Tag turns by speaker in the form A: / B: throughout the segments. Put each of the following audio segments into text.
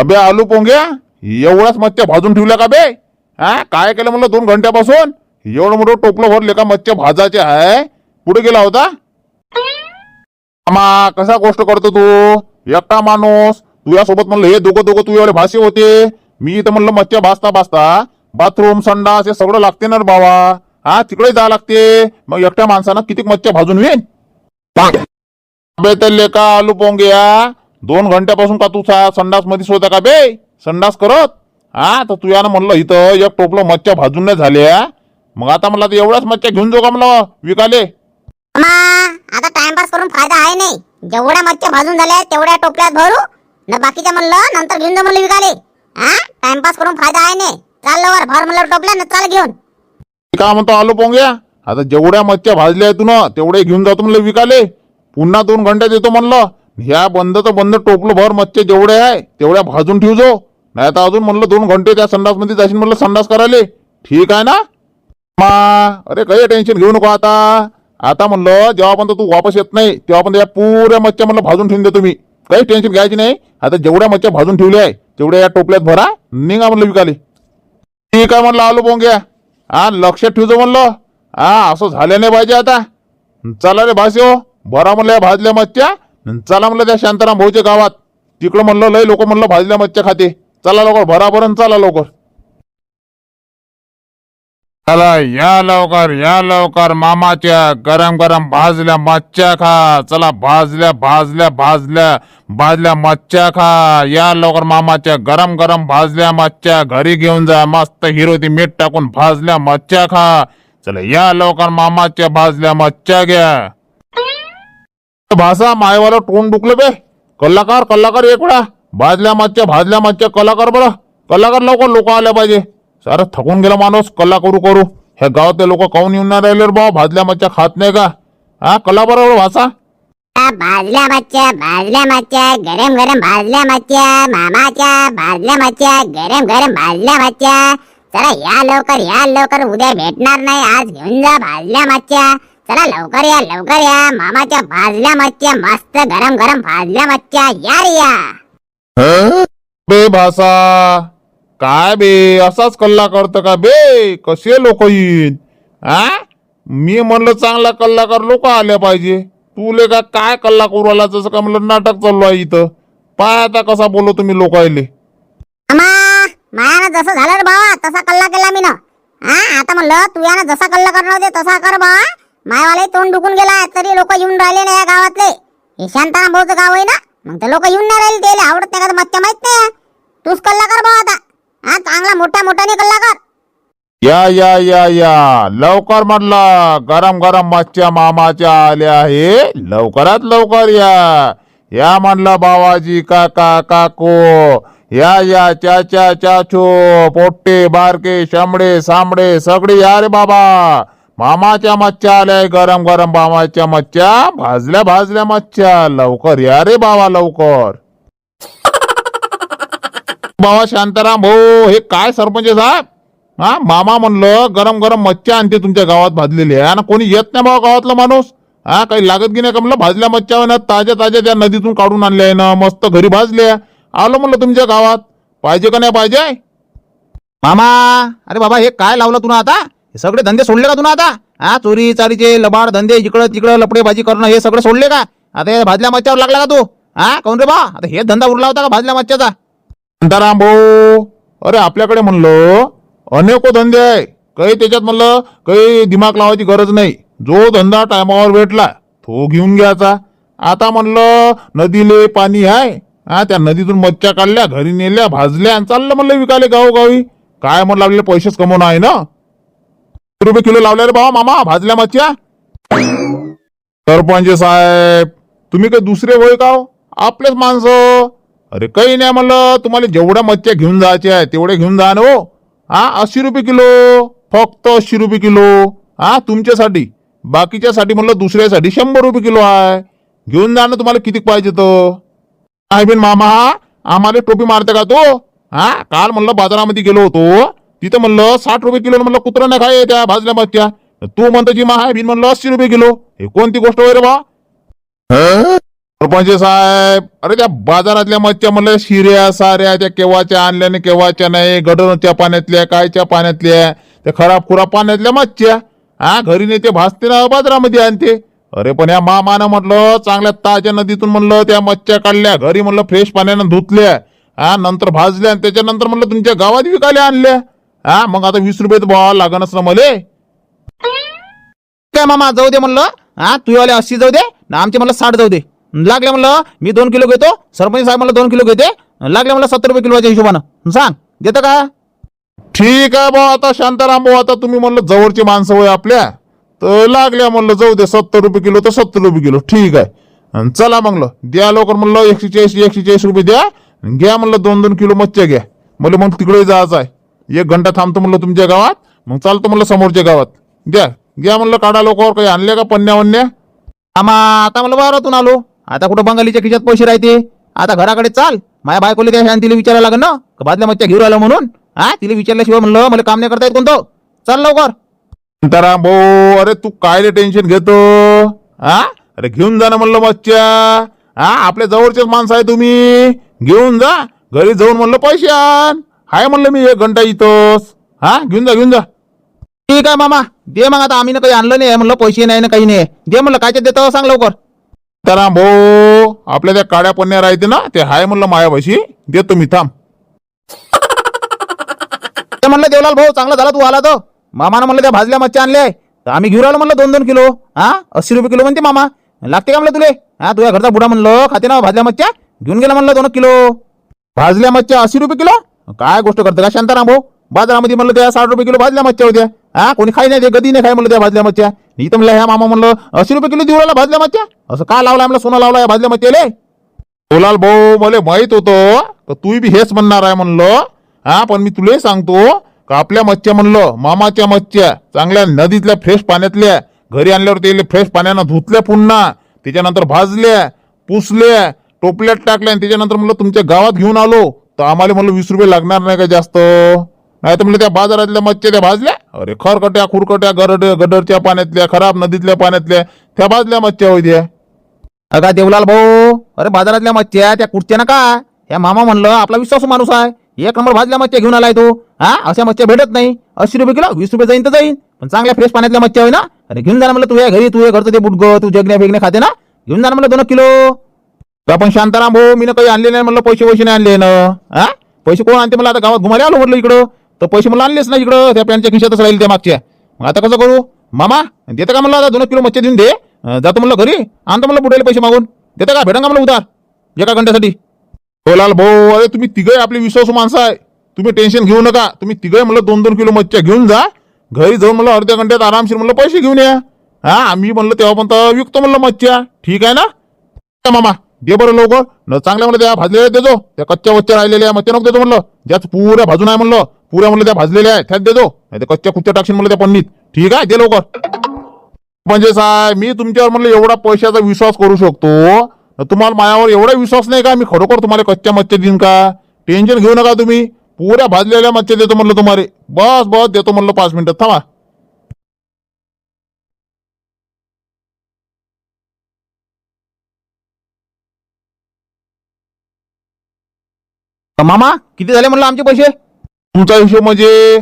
A: अबे आलू पोंग्या एवढ्याच मच्छ्या भाजून ठेवल्या का बे? हा? काय केलं म्हणलं दोन घंट्यापासून? एवढं मोठं टोपलं भरले का मच्छ्या भाजाचे आहे पुढे गेला होता? मामा कसा गोष्ट करतो तू? एकटा माणूस. तुझ्यासोबत म्हणलं हे दोघं दोघं तू एवढे भाषे होते. मी इथं म्हणलं मच्छ्या भाजता भाजता बाथरूम संडास हे सगळं लागते ना बाबा हा तिकडे जा लागते. मग एकट्या माणसानं किती मच्छ्या भाजून येईन अबे तर लेका आलू पोंग्या दोन घंट्यापासून का तू संडास मध्येच होता का बे? संडास करत? हा तर तू यानं म्हणलं इथं एक टोपलं मच्छ्या भाजून नाही झाल्या मग आता मला तर एवढ्याच मच्छ्या घेऊन जाऊ का म्हणलं विकाले?
B: आता टाइमपास करून फायदा आहे नाही. जेवढ्या मच्छ्या भाजून झाल्या तेवढ्या टोपल्यात भरू. न बाकीच्या म्हणलं नंतर घेऊन जा म्हणलं विकाले. हा टाइमपास करून फायदा आहे नाही. चाल लवकर भर म्हणलं टोपल्या न चाल घेऊन.
A: काय म्हणतो आलो पोंग्या? आता जेवढ्या मच्छ्या भाजल्या तू ना तेवढे घेऊन जातो म्हणलं विकाले. पुन्हा दोन घंट्यात येतो म्हणलं. ह्या बंद तर बंद टोपलं भर मच्छे जेवढे आहे तेवढ्या भाजून ठेवजो नाही तर अजून म्हणलं दोन घंटे त्या संडासमध्ये जाशील म्हणलं संडास करायले. ठीक आहे ना? मा अरे काही टेन्शन घेऊ नको आता. आता म्हणलं जेव्हा पण तू वापस येत नाही तेव्हा पण त्या पुऱ्या मच्छ्या म्हणलं भाजून ठेवून देतो मी. काही टेन्शन घ्यायची नाही. आता जेवढ्या मच्छ्या भाजून ठेवल्या आहे तेवढ्या या टोपल्यात भरा. निघा म्हणलं विकाले. ठीक आहे म्हणलं आलो बोंग्या. हा लक्षात ठेवतो म्हणलं. हा असं झालं नाही पाहिजे आता. चला रे भास्यो भरा म्हणलं या भाजल्या मच्छ्या. चला म्हणलं त्या शांताराम भाऊच्या गावात. तिकडं म्हणलं लय लोक म्हणलं भाजल्या मच्छ्या खाते. चला लवकर भराभरण चला लवकर. चला या लवकर या लवकर मामाच्या गरम गरम भाजल्या मच्छ्या खा. चला भाजल्या भाजल्या भाजल्या भाजल्या मच्छ्या खा. या लवकर मामाच्या गरम गरम भाजल्या मच्छ्या. घरी घेऊन जा मस्त हिरोती मीठ टाकून भाजल्या मच्छ्या खा. चला या लवकर मामाच्या भाजल्या मच्छ्या घ्या. भाषा मायवाला तोंड दुखलं बे. कलाकार कलाकार एक वेळा भाजल्या मागच्या भाजल्या मागच्या कलाकार बरं. कलाकार लवकर लोक आल्या पाहिजे. सारं थकून गेला माणूस कला करू करू. ह्या गावातले लोक काऊन येऊन नाही राहिले रे बा भाजल्या मागच्या खात नाही का? हा कला बरोबर भाषा
B: भाजल्या मच्छ्या भाजल्या मच्छ्या गरम गरम भाजल्या मच्छ्या मामाच्या भाजल्या मच्छ्या गरम गरम भाजल्या मच्छ्या चला या लवकर या लवकर उद्या भेटणार नाही. आज घेऊन जा भाजल्या मच्छ्या चला लवकर या लवकर या. मामाच्या भाजल्या मच्छ्या मस्त गरम गरम भाजल्या मच्छ्या. या रे या.
A: बे भाषा काय बे? असाच कल्ला करतं का बे? कसे लोक येईन? हा मी म्हणलं चांगला कल्लाकार लोक आले पाहिजे. तुले का काय कल्ला करू आला जसं का म्हणलं नाटक चालू आहे इथं. पाय आता कसा बोललो तुम्ही लोक आले
B: अमा मायानं जसं झालं रे बाबा तसा कल्ला केला मी ना हा आता म्हणलं तू यानं जसा कल्ला करणार होते तसा कर बा मायवाले तोंड दुखून गेला तरी लोक येऊन राहिले ना या गावातले. हे शांताराम भाऊचं गाव आहे ना मग ते लोक येऊन नाही राहिले त्याला आवडत नाही का? मच्छा माहीत नाही. तूच कल्ला कर भाऊ आता. हा चांगला मोठा मोठाने कल्ला कर.
A: या या या या. लवकर म्हटलं गरम गरम मच्छ्या मामाच्या आल्या आहे लवकरात लवकर या. या म्हणलं बाबाजी काका काको. या या चाचा चाचो पोट्टे बारके शंभडे सामडे सगळे या रे बाबा. मामाच्या मच्छ्या आल्या गरम गरम मामाच्या मच्छ्या. भाजल्या भाजल्या मच्छ्या. लवकर या रे बाबा लवकर. बाबा शांताराम भाऊ हे काय सरपंच साहेब? हा मामा म्हणलं गरम गरम मच्छ्या आणते तुमच्या गावात भाजलेली आहे. आणि कोणी येत नाही बाबा गावातला माणूस. हा काही लागत की नाही का म्हणलं? भाजल्या मच्छ्या ना ताज्या ताज्या त्या नदीतून काढून आणल्या आहे ना मस्त घरी भाजल्या आलो म्हणलं तुमच्या गावात. पाहिजे का नाही पाहिजे?
C: मामा अरे बाबा हे काय लावलं तुला आता? हे सगळे धंदे सोडले का तुला आता? हा चोरी चारीचे लबाड धंदे इकडं तिकडं लपडेबाजी करणं हे सगळं सोडले का? आता या भाजल्या मच्छ्यावर लागला का तू? हा काऊन रे बा? आता हे धंदा उरला होता का भाजल्या मच्छ्याचा?
A: शांताराम भाऊ अरे आपल्याकडे म्हणलं अनेको धंदे आहे. काही त्याच्यात म्हणलं काही दिमाग लावायची गरज नाही. जो धंदा टायमावर भेटला तो घेऊन घ्यायचा. आता म्हणलं नदीले पाणी आहे. हा त्या नदीतून मच्छ्या काढल्या घरी नेल्या भाजल्या आणि चाललं म्हणलं विकाले गावोगावी. काय म्हणलं आपल्याला पैसेच कमवणं आहे ना? रुपये किलो लावल्या रे बाबा मामा? भाजल्या मच्छ्या? सरपंच साहेब तुम्ही काही दुसरे होय का हो? आपलेच माणसं. अरे काही नाही म्हणलं तुम्हाला जेवढ्या मच्छ्या घेऊन जायच्या आहे तेवढे घेऊन जा ना हो. हा अस्सी रुपये किलो. फक्त अस्सी रुपये किलो. हा तुमच्यासाठी. बाकीच्यासाठी म्हणलं दुसऱ्यासाठी शंभर रुपये किलो आहे. घेऊन जा ना तुम्हाला किती पाहिजे तर. आय बिन मामा आम्हाला टोपी मारते का तो? हा काल म्हणलं बाजारामध्ये गेलो होतो. तिथं म्हणलं साठ रुपये किलो म्हणलं कुत्रा नाही खाय त्या भाजल्या मच्छ्या तू म्हणतो जी मा मी म्हणलं अस्सी रुपये किलो. हे कोणती गोष्ट वगैरे रे बा? सरपंच साहेब अरे त्या बाजारातल्या मच्छ्या म्हणलं शिऱ्या साऱ्या त्या केव्हाच्या आणल्या नाही केव्हाच्या नाही? गडरच्या पाण्यातल्या कायच्या पाण्यातल्या? त्या खराब खुराब पाण्यातल्या मच्छ्या हा घरी ते भासते ना बाजारामध्ये आणते? अरे पण या मामानं म्हटलं चांगल्या ताज्या नदीतून म्हणलं त्या मच्छ्या काढल्या घरी म्हणलं फ्रेश पाण्यानं धुतल्या. हा नंतर भाजल्या आणि त्याच्यानंतर म्हणलं तुमच्या गावात विकायला आणल्या. हा मग आता वीस रुपये भाव लागणच ना मले.
C: काय मामा जाऊ दे म्हणलं. हा तुझ्यावाले अस्सी जाऊ दे. ना आमचे म्हणलं साठ जाऊ दे. लागले म्हणलं मी दोन किलो घेतो. सरपंच साहेब म्हणलं दोन किलो घेते. लागले म्हणलं सत्तर रुपये किलोच्या हिशोबानं. सांग देतं का?
A: ठीक आहे भाऊ आता शांताराम भाऊ आता तुम्ही म्हणलं जवळची माणसं होय आपल्या. तर लागल्या म्हणलं जाऊ दे सत्तर रुपये किलो तर सत्तर रुपये किलो. ठीक आहे. अन चला म्हणलं द्या लवकर म्हणलं एकशे चाळीस एकशे चाळीस रुपये द्या. घ्या म्हणलं दोन दोन किलो मच्छ्या घ्या. मला मग तिकडे जायचं आहे. एक घंटा थांबतो म्हणलं तुमच्या गावात मग चालतो म्हणलं समोरच्या गावात. द्या घ्या म्हणलं काढा लवकर काही आणले का पन्न्या वन्या
C: आम्हा आता मला बारातून आलो. आता कुठं बंगालीच्या खिशात पैसे राहते? आता घराकडे चाल. माझ्या बायकोले त्या शांतीला विचारायला लागेल ना? का बादल्या मच्छ्या घेऊन आलो म्हणून? हा तिला विचारल्याशिवाय म्हणलं मला काम नाही करता येत कोणतं? चल लवकर.
A: शांताराम भाऊ अरे तू काय टेन्शन घेतो? हा? अरे घेऊन जा ना म्हणलं मच्छ्या. हा आपल्या जवळचेच माणसं आहे तुम्ही. घेऊन जा. घरी जाऊन म्हणलं पैसे आण. हाय म्हणलं मी एक घंटा इथंच. हा घेऊन जा घेऊन जा.
C: ठीक आहे मामा दे मग आता आम्ही ना काही आणलं नाही म्हणलं पैसे नाही ना काही नाही. दे म्हणलं कायचे देतो सांग लवकर.
A: त्याला भाऊ आपल्या त्या काड्या पन्न्या राहते ना ते हाय म्हणलं मायापाशी. देतो मी थांब.
C: ते म्हणलं देवलाल भाऊ चांगला झाला तू आला तर. मामानं म्हणलं त्या भाजल्या मच्छ्या आणल्या तर आम्ही घेऊन आलो म्हणलं दोन दोन किलो. हा अस्सी रुपये किलो म्हणते मामा. लागते का म्हणलं तुले? हा तुझ्या घरचा बुडा म्हणलं खाते ना भाजल्या मच्छ्या. घेऊन गेला म्हणलं दोन किलो. भाजल्या मच्छ्या अस्सी रुपये किलो? काय गोष्ट करतं? का शांताराम भाऊ? बाजारामध्ये म्हणलं त्या साठ रुपये किलो भाजल्या मच्छ्या होत्या. हा? कोणी खाई नाही ते गदी नाही खाय म्हणलं त्या भाजल्या मच्छ्या. इथं म्हणलं ह्या मामा म्हणलं अस्सी रुपये किलो देऊ राहिला भाजल्या मच्छ्या? असं का लावला आम्हाला सोनं लावला या भाजल्या मच्छ्याले
A: बोलाल भाऊ मला माहीत होतं तर तू बी हेच म्हणणार आहे म्हणलं. हा पण मी तुलाही सांगतो का आपल्या मच्छ्या म्हणलं मामाच्या मच्छ्या चांगल्या नदीतल्या फ्रेश पाण्यातल्या घरी आणल्यावर ते फ्रेश पाण्यानं धुतल्या पुन्हा त्याच्यानंतर भाजल्या पुसल्या टोपल्यात टाकल्या आणि त्याच्यानंतर म्हणलं तुमच्या गावात घेऊन आलो तर आम्हाला म्हणलं वीस रुपये लागणार नाही का जास्त? नाही तर म्हणलं त्या बाजारातल्या मच्छ्या त्या भाजल्या. अरे खरकट्या खुरकट्या गरड गडरच्या पाण्यातल्या खराब नदीतल्या पाण्यातल्या त्या भाजल्या मच्छ्या होत्या
C: अगा देवलाल भाऊ अरे बाजारातल्या मच्छ्या त्या कुठच्या ना का ह्या मामा म्हणलं आपला विश्वास माणूस आहे. एक नंबर भाजल्या मच्छ्या घेऊन आलाय तो. हा? अशा मच्छ्या भेटत नाही. अस्सी रुपये किलो वीस रुपये जाईन तर जाईन. पण चांगल्या फ्रेश पाण्यातल्या मच्छ्या होय ना? अरे घेऊन जा ना म्हणलं तुझ्या घरी तुझ्या घरचं ते बुटग तू जगण्या फेगण्या खाते ना? घेऊन जा म्हणलं दोन किलो. तर आपण शांताराम भाऊ मी काही आणले नाही म्हणलं पैसे पैसे नाही आणले ना? हा पैसे कोण आणते मला आता गावात घुमाले आलो म्हटलं इकडं. तर पैसे मला आणलेच ना इकडं. त्या पॅन्टच्या खिशातच राहील त्या मागच्या. मग आता कसं करू? मामा देतं का म्हणलं आता दोन किलो मच्छी देऊन दे? जातो म्हणलं घरी. आणतो म्हणलं पुढे पैसे मागून. देतं का? भेटा का म्हणलं उधार? एका घंट्यासाठी.
A: हो, बोलाल भाऊ अरे तुम्ही तिघे आपली विश्वासू माणसं आहे. तुम्ही टेन्शन घेऊ नका. तुम्ही तिघे म्हणलं दोन दोन किलो मच्छ्या घेऊन जा. घरी जाऊन म्हणलं अर्ध्या घंट्यात आरामशीर म्हणलं पैसे घेऊन या. हा आम्ही म्हणलं तेव्हा पण तर विकतो म्हणलं मच्छ्या. ठीक आहे ना? मामा. दे बरं लोक न चांगल्या म्हणलं त्या भाजलेल्या देजो. त्या कच्च्या वच्च्या राहिलेल्या मच्छ्या नको देतो म्हणलं. ज्याच पुऱ्या भाजून आहे म्हणलं. पुऱ्या म्हणलं त्या भाजलेल्या आहे त्यात देजो. नाही त्या कच्च्या कुच्च्या टाकशील म्हणलं त्या पन्नीत. ठीक आहे दे लवकर. म्हणजे साहेब मी तुमच्यावर म्हणलं एवढा पैशाचा विश्वास करू शकतो. तुम्हाला मायावर एवढा विश्वास नाही का? मी खरोखर तुम्हाला कच्च्या मच्छ्या देईन का? टेन्शन घेऊ नका तुम्ही. पुऱ्या भाजलेल्या मच्छ्या देतो म्हणलं तुम्हाला बस बस देतो म्हणलं पाच मिनिटात थांबा.
C: तर मामा किती झाले म्हणलं आमचे पैसे?
A: तुमचा हिशोब म्हणजे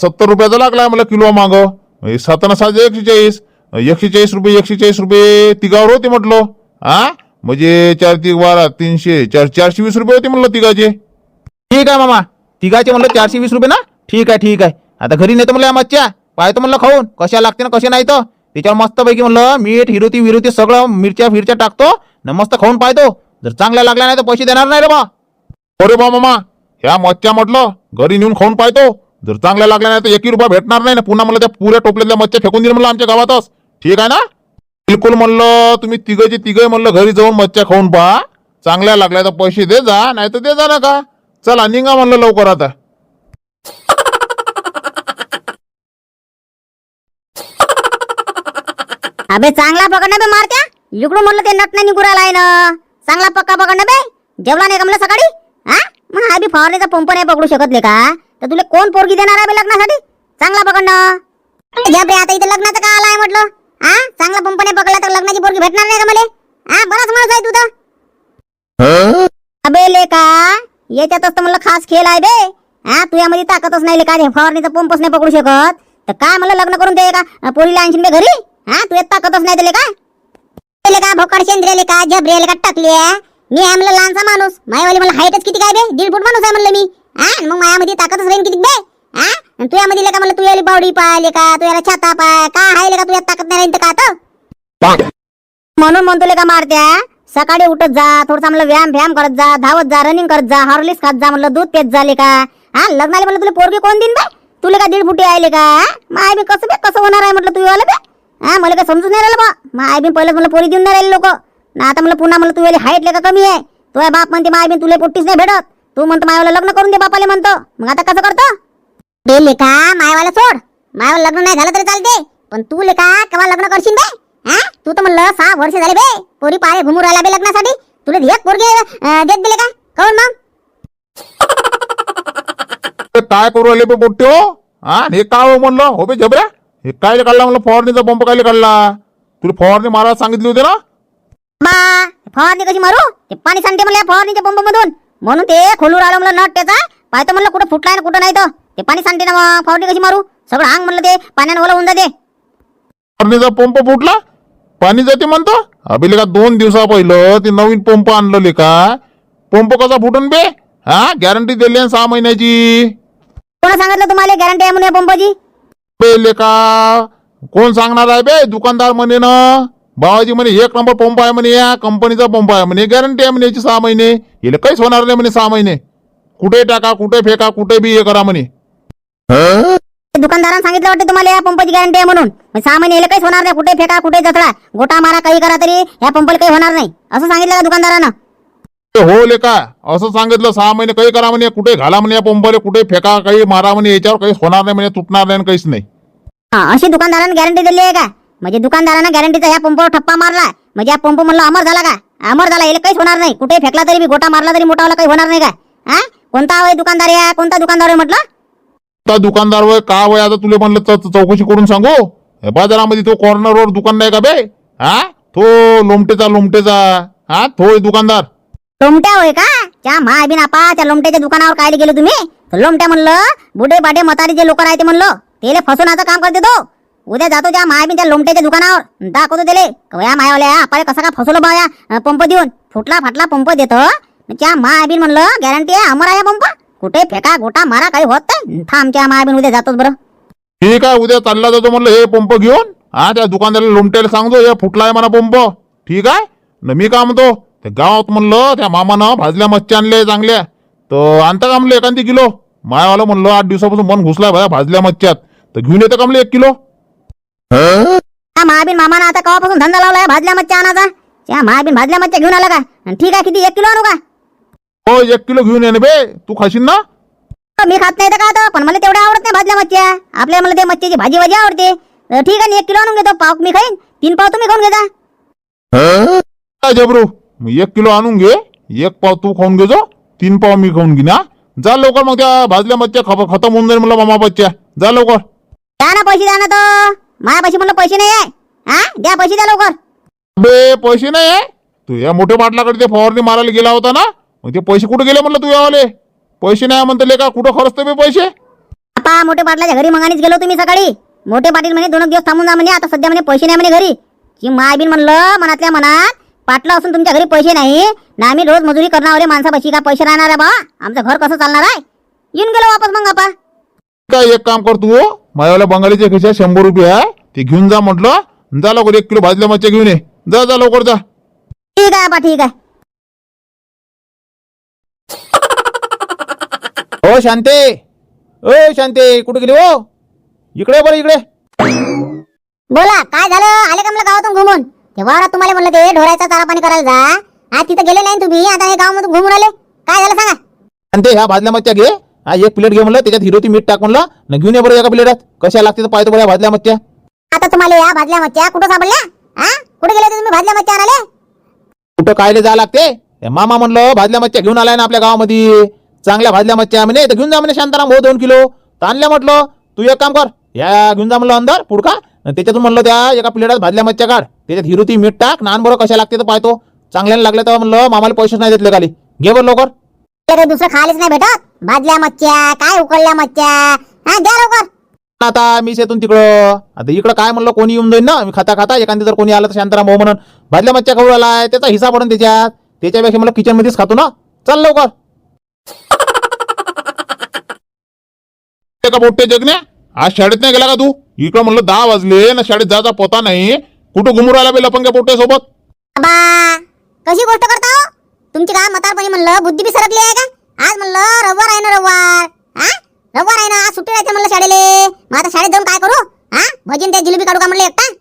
A: सत्तर रुपयाचा लागला मला किलो माग. सात ना सात एकशे चाळीस एकशे चाळीस रुपये एकशे चाळीस रुपये तिघावर होते म्हटलं. हा म्हणजे चार तिघ बारा तीनशे चार चारशे वीस रुपये होते म्हणलं तिघाचे.
C: ठीक आहे मामा. तिघाचे म्हणलं चारशे वीस रुपये ना? ठीक आहे ठीक आहे. आता घरी नेतो म्हणलं या मच्छ्या. पाहतो म्हणलं खाऊन कशा लागते ना कशा नाही तर. त्याच्यावर मस्तपैकी म्हणलं मीठ हिरोती विरोती सगळं मिरच्या फिरच्या टाकतो. न मस्त खाऊन पाहतो. जर चांगल्या लागल्या नाही तर पैसे देणार नाही रे बा.
A: अरे बा मामा ह्या मच्छ्या म्हटलं घरी नेऊन खाऊन पाहतो. जर चांगल्या लागल्या नाही तर एकही रुपया भेटणार नाही. ना पुन्हा मला त्या पुऱ्या टोपल्यातल्या मच्छ्या फेकून दिल्या म्हणलं आमच्या गावातच. ठीक आहे ना? बिलकुल म्हणलं तुम्ही तिघचे तिघे म्हणलं घरी जाऊन मच्छ्या खाऊन पहा. चांगल्या लागल्या तर पैसे दे जा नाही तर दे जा ना का चला निघा म्हणलं लवकर आता.
B: अबे चांगला पकडणं बे मारत्या. इकडून म्हणलं ते नट नाही निघून आहे ना. चांगला पक्का पकडणं बे. जेवला नाही का म्हणलं सकाळी? हा? मग हा बी फवारणीचा पंप नाही पकडू शकतले का? तर तुला कोण पोरगी देणार आहे बे लग्नासाठी? चांगला पकडणं घ्या आता इथे लग्नाचं का आलाय म्हटलं? हा? चांगला पंप नाही पकडला तर लग्नाची पोरगी भेटणार नाही का मला? हा? बराच माणूस आहे तू तर.
D: अबे लेका याच्यातच तर म्हणलं खास खेळ आहे बे. हा? तुझ्यामध्ये ताकदच नाही लेका हे फवारणीचा पंपच नाही पकडू शकत. तर काय मला लग्न करून दे का? पोरीला आणशील बे घरी? हा? तुझ्यात ताकदच नाही दिले का? का? भोकड शेंद्रेले का? झबरेले का? टाकली मी आहे म्हणलं लहानसा माणूस. मायावाली मला हाईटच किती काय बे? दीड फूट माणूस आहे म्हणलं मी. हा मग मायामध्ये ताकदच राहीन किती बे? हा आणि तू यामध्ये लेका म्हणलं तू याली बावडी पाहिले का? तू याला छाता पाय का हाय लेका तू यात ताकद नाही राहीन तर का आता म्हणून म्हणतो का मारत्या सकाळी उठत जा थोडसा म्हणलं व्यायाम व्यायाम करत जा धावत जा रनिंग करत जा हॉर्लिक्स खात जा म्हणलं दूध पेत झाले का? हा लग्नाला म्हणलं तुला पोरगी कोण देईन बे? तुला का दीड फुटी आले का? माय बी कसं बे? कसं होणार आहे? म्हटलं तू वाला बे? हा मला काय समजून नाही राहिलं बा. माय बी पहिलं मला पोरी देऊन नाही राहिले लोक. ना आता मला पुन्हा म्हणलं तू याला हाईट का कमी आहे. तुझ्या बाप म्हणते माय बी तुला पोट्टीच नाही भेटत. तू म्हणतो मायवाला लग्न करून दे बापाले म्हणतो. मग आता कसं करतो? बे लेखा मायवाला सोड. मायवाला लग्न नाही झालं तरी चालते. पण तू लेखा केव्हा लग्न करशील बे? हा? तू तर म्हणलं सहा वर्ष झाले बे. पोरी पाय घुमू राहिला बे लग्नासाठी. तुला एक पोरगे देत दिले का कळून मग?
A: काय करू आले बे पोट्टे? हो? हा हे काय हो म्हणलं? हो बे झबऱ्या हे काय काढला म्हणलं? फवारणीचा पंप काय काढला? तुला फवारणी मारायला सांगितली होती ना?
D: बा फवारणी कशी मारू? ते पाणी सांगते मला फवारणीच्या पंप मधून म्हणून ते खोलू राहिलं म्हणलं नट त्याचा. पाहतो म्हणलं कुठं फुटलाय ना कुठं नाही तर. ते पाणी सांगते ना फवारणी कशी मारू? सगळं अंग म्हणलं ते पाण्यानं ओला होऊन जाते.
A: फवारणीचा पंप फुटला? पाणी जाते म्हणतो? अबे लेका दोन दिवसा पहिलं ते नवीन पंप आणलं लेका. पंप कसा फुटून बे? हा गॅरंटी दिली आहे सहा महिन्याची.
D: कोण सांगितलं तुम्हाला गॅरंटी आहे म्हणून या पंपाची?
A: बे लेका कोण सांगणार आहे बे दुकानदार म्हणे ना बाबाजी म्हणे एक नंबर पंप आहे म्हणे या कंपनीचा पंप आहे म्हणे गॅरंटी आहे म्हणे याची सहा महिने. याला काहीच होणार नाही म्हणे सहा महिने. कुठे टाका कुठे फेका कुठे बी हे करा म्हणे.
D: दुकानदारानं सांगितलं वाटतं तुम्हाला या पंपाची गॅरंटी आहे म्हणून. मग सहा महिने याला काहीच होणार नाही कुठे फेका कुठे जथळा गोटा मारा काही करा तरी या पंपाला काही होणार नाही. असं सांगितलं का दुकानदारानं?
A: हो लेका असं सांगितलं सहा महिने काही करा म्हणे कुठे घाला म्हणे या पंपाला कुठे फेका काही मारा म्हणे याच्यावर काहीच होणार नाही म्हणे तुटणार नाही काहीच नाही.
D: हा अशी दुकानदारानं गॅरंटी दिली आहे का? म्हणजे दुकानदारानं गॅरंटीचा या पंपावर ठप्पा मारला म्हणजे या पंप म्हणलं अमर झाला का? अमर झाला याला काहीच होणार नाही. कुठे फेकला तरी बी गोटा मारला तरी मोठावाला काही होणार नाही का? हा? कोणता होय दुकानदार या? कोणता दुकानदार आहे म्हटलं?
A: त्या दुकानदार वय का वय? आता तुला म्हणलं चौकशी करून सांगू. हे बाजारामध्ये तो कॉर्नरवर दुकान नाही का बे? हा? तो लोमटेचा लोमटेचा. हा? तो दुकानदार.
D: लोमट्या होय का? त्या महाबिन आपा त्या लोमट्याच्या दुकानावर काय गेले तुम्ही? तर लोमट्या म्हणलं बुडे बाडे मतारी जे लोक राहते म्हणलं. तेले फसवण्याचं काम करते तो. उद्या जातो त्या महाबिन त्या लोमट्याच्या दुकानावर. दाखवतो त्याले. या मायावल्या आपल्याला कसा का फसवलं बा या पंप देऊन. फुटला फाटला पंप देतो हो. त्या मायाबीन म्हणलं गॅरंटी आहे अमर आहे पंप? कुठे फेका गोटा मारा काही होत नाही? थांब मायाबीन उद्या जातोच बरं.
A: ठीक आहे उद्या चालला जातो म्हणलं हे पंप घेऊन. हा त्या दुकानदाराला लोमट्याला सांगतो हे फुटलाय आहे म्हणा पंप. ठीक आहे? न मी का म्हणतो गावात म्हणलं त्या मामानं भाजल्या मच्छी आणले चांगल्या. तर आणता का म्हणलं एखादी किलो? मायावाला म्हणलं आठ दिवसापासून मन घुसलाय भाया भाजल्या मच्छ्यात. तर घेऊन येतं का म्हणलं एक किलो?
D: महाबीन मामानं आता कवापासून धंदा लावलाय भाजल्या मच्छ्या आणायचा? त्या महाबीन भाजल्या मच्छ्या घेऊन आला का? ठीक आहे किती? एक किलो आणू का?
A: हो एक किलो घेऊन ये ना बे. तू खाशील ना?
D: मी खात नाही तर का आता? पण मला तेवढ्या आवडत नाही भाजल्या मच्छ्या. आपल्या मला ते मच्छीची भाजी भाजी आवडते. तर ठीक आहे ना एक किलो आणून घेतो. पाव मी खाईन. तीन पाव तुम्ही खाऊन घेता
A: काय जबरू? एक किलो आणून घे. एक पाव तू खाऊन घेजो. तीन पाव मी खाऊन घेईन हा? जा लवकर मग त्या भाजल्या मच्छ्या खप- खतम होऊन जाईल म्हणलं मामा बच्च्या जा लवकर.
D: द्या ना पैसे द्या ना तो. माझ्या पैसे म्हणलं पैसे नाही आहे हा? द्या पैसे द्या लवकर.
A: बे पैसे नाही आहे तू या मोठ्या पाटलाकडे ते फवारणी मारायला गेला होता ना? मग ते पैसे कुठे गेले म्हणलं तू यावाले पैसे नाही म्हणतले का कुठं खर्चते बे पैसे?
D: आता मोठे पाटलाच्या घरी मंगानीच गेलो तुम्ही सकाळी. मोठे पाटील म्हणे दोन दिवस थांबून जा म्हणे आता सध्या म्हणे पैसे नाही म्हणे घरी. की मायबीन म्हणलं मनातल्या मनात पाटला असून तुमच्या घरी पैसे नाही. ना आम्ही रोज मजुरी करणारे माणसापाशी का पैसे राहणार आहे बा? आमचं घर कसं चालणार आहे? येऊन गेलो वापस मग आपा
A: काय एक काम कर तू माझ्यावाल्या बंगालीच्या खिशात शंभर रुपये आहे. ते घेऊन जा म्हटलं. जा लवकर एक किलो भाजल्या मच्छ्या घेऊन ये. जा जा लवकर जा.
D: ठीक आहे आपा ठीक आहे.
B: हो शांते. ओ शांते कुठे गेली हो? इकडे बरं इकडे.
D: बोला काय झालं? आले का मला गावातून घुमून? ते वावरात तुम्हाला म्हणलं ते ढोरायचा चारा पाणी करायला जा. हा तिथं गेले नाही तुम्ही. आता हे गावामधून घुमून आले. काय झालं सांगा.
B: शांते ह्या भाजल्या मच्छ्या घे. हा एक प्लेट घे म्हणलं त्याच्यात हिरोती मीठ टाक म्हणलं न घेऊन ये बरं एका प्लेटात कशा लागते तर पाहतो बरं या भाजल्या मच्छ्या.
D: आता तुम्हाला या भाजल्या मच्छ्या कुठं सापडल्या? हा? कुठे गेले होते तुम्ही भाजल्या मच्छ्या आणाले
B: कुठं कायले जा लागते? मामा म्हणलं भाजल्या मच्छ्या घेऊन आलाय ना आपल्या गावामध्ये. चांगल्या भाजल्या मच्छ्या म्हणे तर घेऊन जा म्हणे शांताराम भाऊ दोन किलो. तर आणल्या म्हटलं तू एक काम कर या घेऊन जा म्हणलं अंदर पुडका आणि त्याच्यातून म्हणलं त्या एका प्लेटात भाजल्या मच्छ्या काढ. त्याच्यात हिरोती मीठ टाक नान बरं कशा लागते तर पाहतो. चांगल्याने लागले तर म्हणलं मामाला पैसेच नाही देतले खाली
A: घे बरं लवकर.
B: काही दुसरं खायलाच नाही भेटत? भाजल्या मच्छ्या काय उकळल्या मच्छ्या? हा द्या लवकर.
A: आता मी शेतून तिकडं आता इकडं काय म्हणलं कोणी येऊन जाईन ना? मी खाता खाता एखादी जर कोणी आलं तर शांताराम भाऊ म्हणून भाजल्या मच्छ्या खाऊ आलाय त्याचा हिसाब पडून त्याच्यात. त्याच्यापेक्षा मला किचन मध्येच खातो ना? चल लवकर.
E: ते का पोट्टे जगण्या आज शाळेत नाही गेला का तू? इकडं म्हणलं दहा वाजले ना शाळेत जायचा पता नाही. कुठं घुमू राहिला बे लपंग्या पोट्टे सोबत
B: बाबा कशी गोष्ट करता? हो तुमची का म्हातारपणी म्हणलं बुद्धी बी सरकली आहे का? आज म्हणलं रविवार आहे ना रविवार. हा रविवार आहे ना आज सुट्टी राहते म्हणलं शाळेले. मग आता शाळेत जाऊन काय करू? हा भजन त्या जिलेबी काढू का म्हणलं एकटा?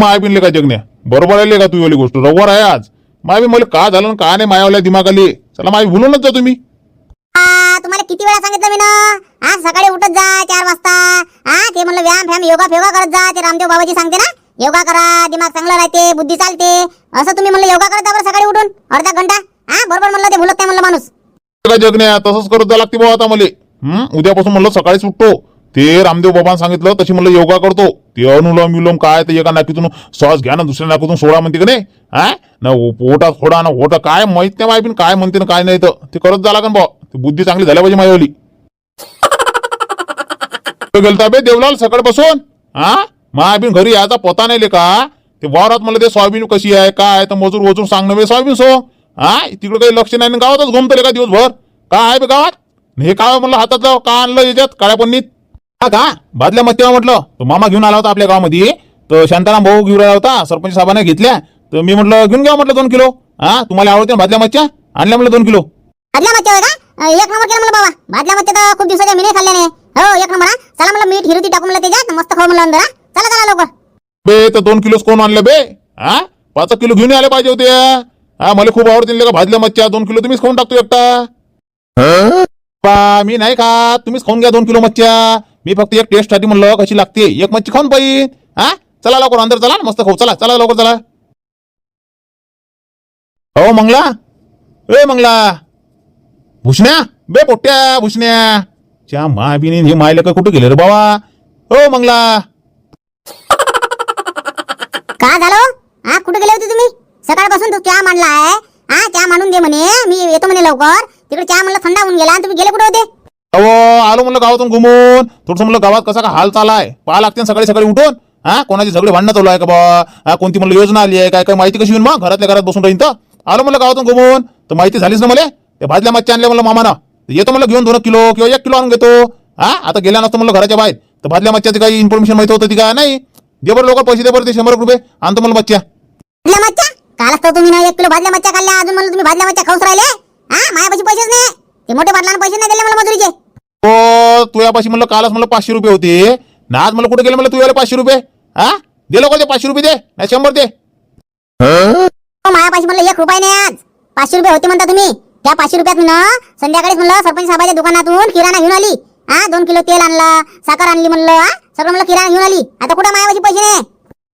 E: माय बिनले का जगण्या? बरोबर आहे का तू वाली गोष्ट? रविवार आहे आज. माय बी मला का झालं का नाही मायावल्या दिमागाली? चला माय भुलूनच जा तुम्ही.
B: तुम्हाला किती वेळा सांगितलं मी ना? हा सकाळी उठत जा चार वाजता. हा ते म्हणलं व्यायाम फ्याम योगा फेगा करत जा ते रामदेव बाबाजी सांगते ना? योगा करा दिमाग चांगलं राहते बुद्धी चालते. असं तुम्ही म्हणलं योगा करत बरं सकाळी उठून? अर्धा घंटा? हा बरोबर म्हणलं ते भुलत नाही म्हणलं माणूस.
E: का जगण्या तसंच करत जा लागते भाऊ आता मला. हम्म उद्यापासून म्हणलं सकाळीच उठतो. ते रामदेव बाबांनी सांगितलं तशी म्हणलं योगा करतो. ते अनुलोम विलोम काय ते एका नाकीतून श्वास घ्या ना दुसऱ्या नाकीतून सोडा म्हणते का नाही? हा? ना पोटा फोडा ना ओटा काय माहीत नाही माहिती काय म्हणते ना काय नाही तर. ते करत जा लागन भाऊ. ती बुद्धी चांगली झाल्या पाहिजे माझ्यावाली गेलता बे देवलाल सकाळपासून? हा? महाबीन घरी यायचा पता नाही का ते वावरात मला ते सोयाबीन कशी आहे काय तर मजूर वजूर सांगणं बे सोयाबीन सो. हा? तिकडे काही लक्ष नाही गावातच घुमतले का दिवसभर. काय आहे बे गावात? हे काय म्हणलं हातात का आणलं याच्यात? काळ्या पन्नीत.
A: हा का? भाजल्या मच्छ्या म्हटलं. तो मामा घेऊन आला होता आपल्या गावामध्ये. तर शांताराम भाऊ घेऊन आला होता सरपंच साहेबांनी घेतल्या. तर मी म्हटलं घेऊन घ्या म्हटलं दोन किलो. हा? तुम्हाला आवडते भाजल्या मच्छ्या? आणल्या म्हटलं दोन किलो.
B: भाजल्या मच्छ्या का? एक नंबर केलं मला बाबा. भाजल्या मच्छ्या तर खूप दिवसाच्या मी नाही खाल्ल्या नाही हो एक नंबर चला म्हणलं मीठ हिरुती टाकून त्याच्यात. मस्त खाऊ म्हणलं अंदर चला चला लोक
E: बे तर दोन किलोच कोण आणलं बे? हा पाच एक किलो घेऊन आले पाहिजे होते. हा मला खूप आवडतील का भाजल्या मच्छ्या? दोन किलो तुम्हीच खाऊन टाकतो एकटा.
A: पा मी नाही खात. तुम्हीच खाऊन घ्या दोन किलो मच्छ्या. मी फक्त एक टेस्टसाठी म्हणलं कशी लागते? एक मच्छी खाऊन पाहिजे हा चला लवकर अंदर चला. ना मस्त खाऊ. चला चला लवकर चला. हो मंगला. ए मंगला. भुसण्या बे पोट्या भुसण्या च्या माबिनी हे मायला काय कुठं गेले रे बाबा? हो मंगला.
B: का झालं? हा कुठे गेले होते तुम्ही? सकाळपासून तू चहा मांडला आहे. हा चहा मांडून दे म्हणे. मी येतो म्हणे लवकर. तिकडे चहा म्हणलं थंडा होऊन गेला. आणि तुम्ही गेले कुठे होते?
A: अहो आलो म्हणलं गावातून घुमून. थोडस म्हणलं गावात कसा का हाल चालाय पाहा लागते सकाळी सकाळी उठून. हा कोणाची झगडे भांडणं चालू आहे का बा? हा कोणती म्हणलं योजना आली आहे? काय काय माहिती कशी येऊन मग? घरातल्या घरात बसून राहीन तर. आलो म्हणलं गावातून घुमून. तर माहिती झालीच ना मला? ते भाजल्या मच्छ्या आणल्या म्हणलं मामानं. येतो म्हणलं घेऊन दोन किलो किंवा एक किलो आणून घेतो. हा आता गेल्या नसतो म्हणलं घराच्या बाहेर. तर भाजल्या मच्छ्याची काही इन्फॉर्मेशन माहिती होतं ती का? नाही. दे बरं लवकर पैसे दे बरं ते शंभर रुपये. आणतो म्हणलं मच्छ्या.
B: मच्छ्या? कालच तर तुम्ही ना एक किलो भाजल्या मच्छ्या खाल्ल्या. अजून म्हणलं तुम्ही भाजल्या मच्छ्या खाऊच राहिले. हा? माझ्यापाशी पैसेच नाही. ते मोठे पाटलांना पैसे नाही दिले मला मजुरीचे.
A: हो तुझ्यापाशी म्हणलं कालच म्हणलं पाचशे रुपये होते. ना आज मला कुठे गेले म्हणलं तुझ्याला पाचशे रुपये? हा? दे लवकर ते पाचशे रुपये दे. नाही शंभर दे.
B: हो, माझ्यापाशी म्हणलं एक रुपये नाही आज. पाचशे रुपये होते म्हणता तुम्ही. त्या पाचशे रुपयात ना संध्याकाळीच म्हणलं सरपंच साहेबाच्या दुकानातून किराणा घेऊन आली. हा दोन किलो तेल आणलं साखर आणली म्हणलं हा? सगळं म्हणलं किराणा घेऊन आली. आता कुठं माझ्यापाशी पैसे नाही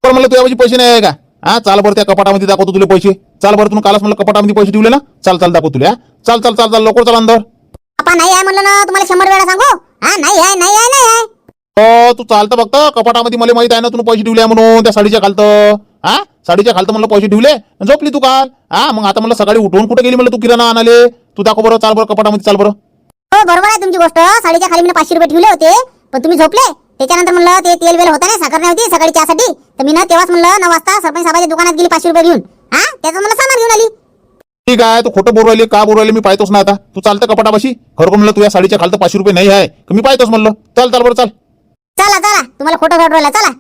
A: पण म्हणलं तुझ्यापाशी पैसे नाही आहे का? हा चाल बरं त्या कपाटामध्ये दाखवतो तुला पैसे. चाल बरं तुम्ही कालच म्हणलं कपाटामध्ये पैसे ठेवले ना? चाल चाल दाखव तुला चाल चाल चाल चाल लवकर चाल अंदर
B: पप्पा नाही आहे म्हणलं ना तुम्हाला शंभर वेळा सांगू? हा नाही आहे नाही आहे नाही आहे.
A: हो तू चालतं फक्त. कपाटामध्ये मला माहीत आहे ना तुम्ही पैसे ठेवले आहे म्हणून त्या साडीच्या खालतं. हा? साडीच्या खालतं म्हणलं पैसे ठेवले. आणि झोपली तू काल. हा मग आता म्हणलं सकाळी उठून कुठे गेली म्हणलं तू किराणा आणाले तू दाखव बरं चाल बरं कपाटामध्ये चाल बरं.
B: हो बरोबर आहे तुमची गोष्ट. साडीच्या खाली मी पाचशे रुपये ठेवले होते पण तुम्ही झोपले. त्याच्यानंतर म्हणलं ते तेल वेल होता ना साखर नाही होती सकाळी चहासाठी. तर मी ना तेव्हाच म्हणलं नऊ वाजता सरपंच साहेबाच्या दुकानात गेली पाचशे रुपये घेऊन. हा? त्याचं मला सामान घेऊन आली.
A: ठीक आहे तू खोटं बोलू राहिली का बोलू राहिली मी पाहतोच ना आता. तू चालतं कपाटापाशी खरं म्हणलं तुझ्या साडीच्या खालतं पाचशे रुपये नाही आहे. मी पाहतोच म्हणलं. चल चाल बरं चाल.
B: चला चला. तुम्हाला खोटं राहिला चला.